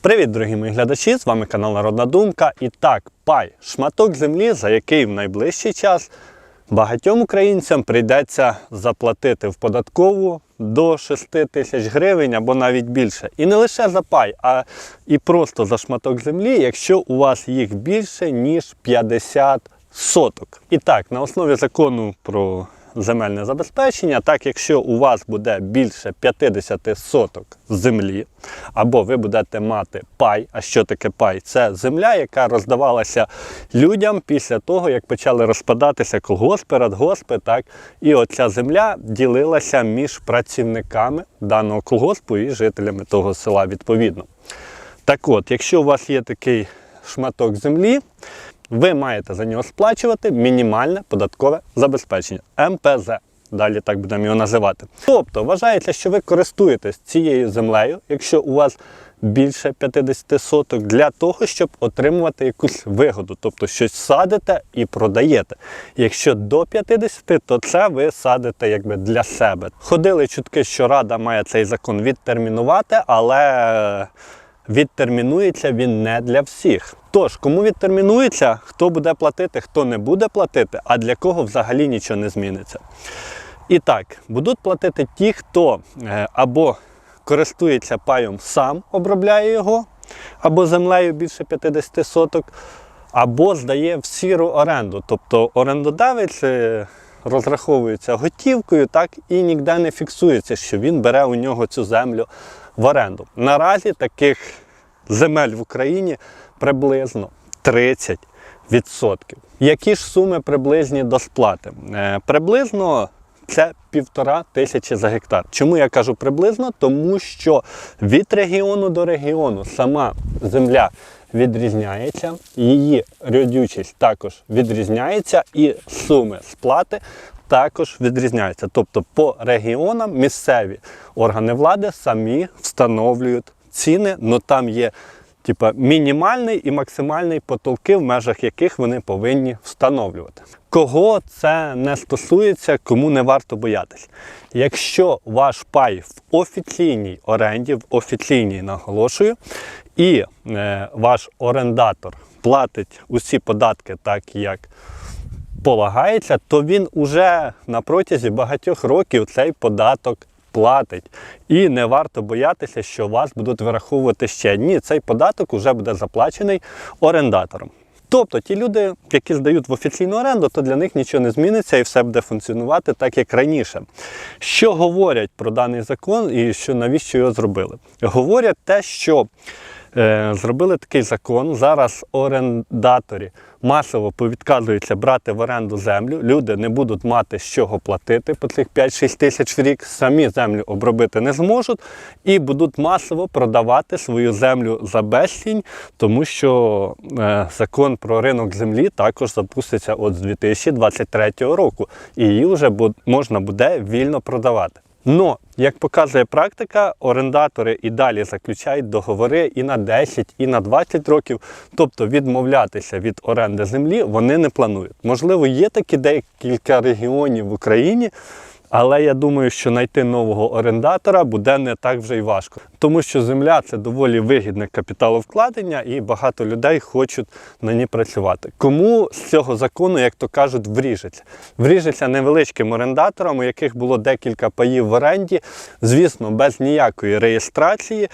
Привіт, дорогі мої глядачі! З вами канал Народна Думка. І так, пай шматок землі, за який в найближчий час багатьом українцям прийдеться заплатити в податкову до 6 тисяч гривень або навіть більше. І не лише за пай, а і просто за шматок землі, якщо у вас їх більше, ніж 50 соток. І так, на основі закону про земельне забезпечення, так якщо у вас буде більше 50 соток землі, або ви будете мати пай. А що таке пай? Це земля, яка роздавалася людям після того, як почали розпадатися колгоспи, радгоспи, так і оця земля ділилася між працівниками даного колгоспу і жителями того села відповідно. Так от, якщо у вас є такий шматок землі, ви маєте за нього сплачувати мінімальне податкове забезпечення МПЗ. Далі так будемо його називати. Тобто вважається, що ви користуєтесь цією землею, якщо у вас більше 50 соток, для того, щоб отримувати якусь вигоду, тобто щось садите і продаєте. Якщо до 50, то це ви садите якби для себе. Ходили чутки, що рада має цей закон відтермінувати, але відтермінується він не для всіх. Тож, кому відтермінується, хто буде платити, хто не буде платити, а для кого взагалі нічого не зміниться. І так, будуть платити ті, хто е, або користується паєм сам, обробляє його, або землею більше 50 соток, або здає в сіру оренду. Тобто орендодавець е, розраховується готівкою, так і ніде не фіксується, що він бере у нього цю землю в оренду. Наразі таких земель в Україні приблизно 30%. Які ж суми приблизні до сплати? Е, приблизно це півтора тисячі за гектар. Чому я кажу приблизно? Тому що від регіону до регіону сама земля відрізняється, її родючість також відрізняється, і суми сплати також відрізняються. Тобто по регіонам місцеві органи влади самі встановлюють ціни, але там є типа мінімальний і максимальний потолки, в межах яких вони повинні встановлювати. Кого це не стосується, кому не варто боятися. Якщо ваш пай в офіційній оренді, в офіційній наголошую, і е, ваш орендатор платить усі податки так, як полагається, то він уже на протязі багатьох років цей податок платить. І не варто боятися, що вас будуть вираховувати ще. Ні, цей податок вже буде заплачений орендатором. Тобто ті люди, які здають в офіційну оренду, то для них нічого не зміниться і все буде функціонувати так, як раніше. Що говорять про даний закон і що навіщо його зробили? Говорять те, що зробили такий закон. Зараз орендаторі масово повідказуються брати в оренду землю. Люди не будуть мати з чого платити по цих 5-6 тисяч в рік, самі землю обробити не зможуть і будуть масово продавати свою землю за безцінь, тому що е, закон про ринок землі також запуститься от з 2023 року, і її вже можна буде вільно продавати. Но, як показує практика, орендатори і далі заключають договори і на 10, і на 20 років. Тобто відмовлятися від оренди землі вони не планують. Можливо, є такі декілька регіонів в Україні, але я думаю, що знайти нового орендатора буде не так вже й важко. Тому що земля це доволі вигідне капіталовкладення, і багато людей хочуть на ній працювати. Кому з цього закону, як то кажуть, вріжеться? Вріжеться невеличким орендаторам, у яких було декілька паїв в оренді, звісно, без ніякої реєстрації.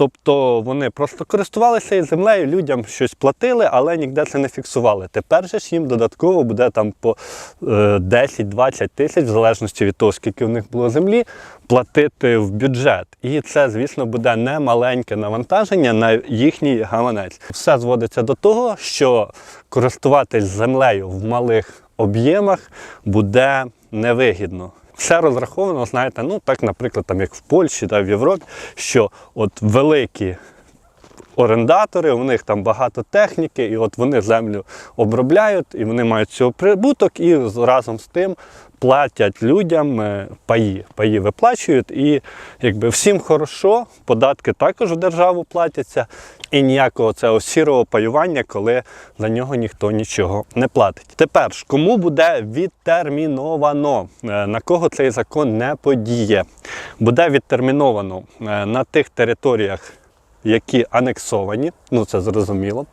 Тобто вони просто користувалися і землею, людям щось платили, але ніде це не фіксували. Тепер же ж їм додатково буде там по е, 10-20 тисяч, в залежності від того, скільки в них було землі, платити в бюджет. І це, звісно, буде не маленьке навантаження на їхній гаманець. Все зводиться до того, що користуватись землею в малих об'ємах буде невигідно. Все розраховано, знаєте, ну так, наприклад, там як в Польщі та в Європі, що от великі орендатори, у них там багато техніки, і от вони землю обробляють, і вони мають цього прибуток, і разом з тим платять людям е, паї. Паї виплачують, і якби всім хорошо, податки також в державу платяться, і ніякого цього сірого паювання, коли за нього ніхто нічого не платить. Тепер ж кому буде відтерміновано, е, на кого цей закон не подіє? Буде відтерміновано е, на тих територіях які анексовані, ну це зрозуміло,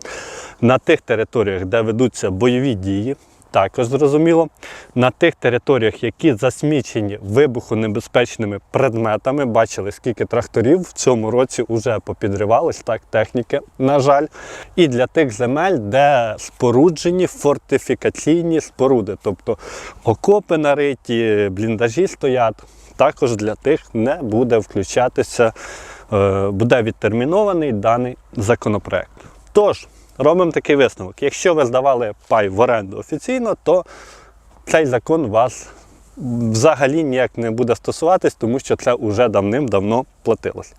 на тих територіях, де ведуться бойові дії, також зрозуміло, на тих територіях, які засмічені вибухонебезпечними предметами, бачили, скільки тракторів в цьому році вже попідривались, так, техніки, на жаль. І для тих земель, де споруджені фортифікаційні споруди, тобто окопи нариті, бліндажі стоять, також для тих не буде включатися, буде відтермінований даний законопроект. Тож, робимо такий висновок. Якщо ви здавали пай в оренду офіційно, то цей закон вас взагалі ніяк не буде стосуватись, тому що це вже давним-давно платилось.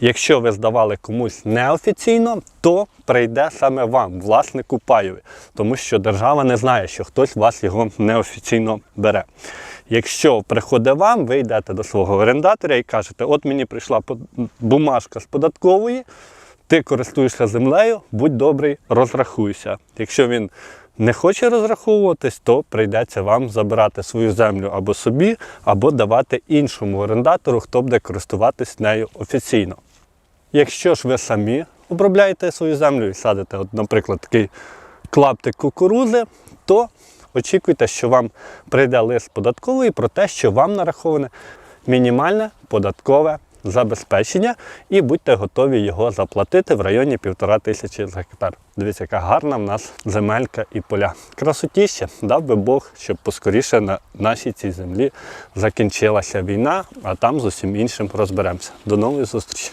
Якщо ви здавали комусь неофіційно, то прийде саме вам, власнику паєві, тому що держава не знає, що хтось вас його неофіційно бере. Якщо приходить вам, ви йдете до свого орендаторя і кажете, от мені прийшла бумажка з податкової, ти користуєшся землею, будь добрий, розрахуйся. Якщо він не хоче розраховуватись, то прийдеться вам забирати свою землю або собі, або давати іншому орендатору, хто буде користуватись нею офіційно. Якщо ж ви самі обробляєте свою землю і садите, от, наприклад, такий клаптик кукурузи, то очікуйте, що вам прийде лист податковий про те, що вам нараховане мінімальне податкове забезпечення, і будьте готові його заплатити в районі півтора тисячі за гектар. Дивіться, яка гарна в нас земелька і поля. Красотіще, дав би Бог, щоб поскоріше на нашій цій землі закінчилася війна, а там з усім іншим розберемося. До нової зустрічі!